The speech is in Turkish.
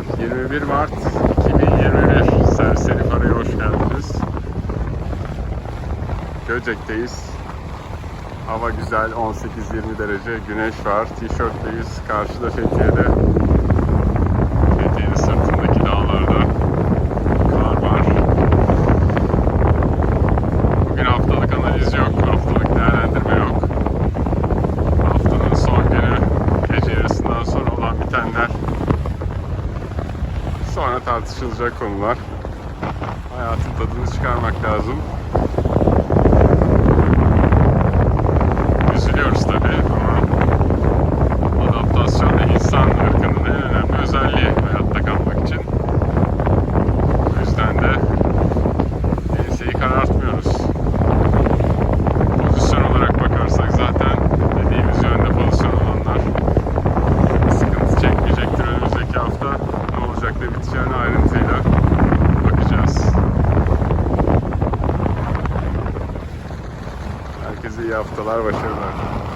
Merhabalar. 21 Mart 2021 Serseri Para'ya hoş geldiniz. Göcek'teyiz. Hava güzel, 18-20 derece, güneş var, tişörtteyiz. Karşıda Fethiye'de. Fethiye'nin sırtındaki dağlarda kar var. Bugün haftalık analiz yok, haftalık değerlendirme yok. Haftanın son günü, gece yarısından sonra olan bitenler Sonra tartışılacak konular. Hayatın tadını çıkarmak lazım. Herkese iyi haftalar, başarılar.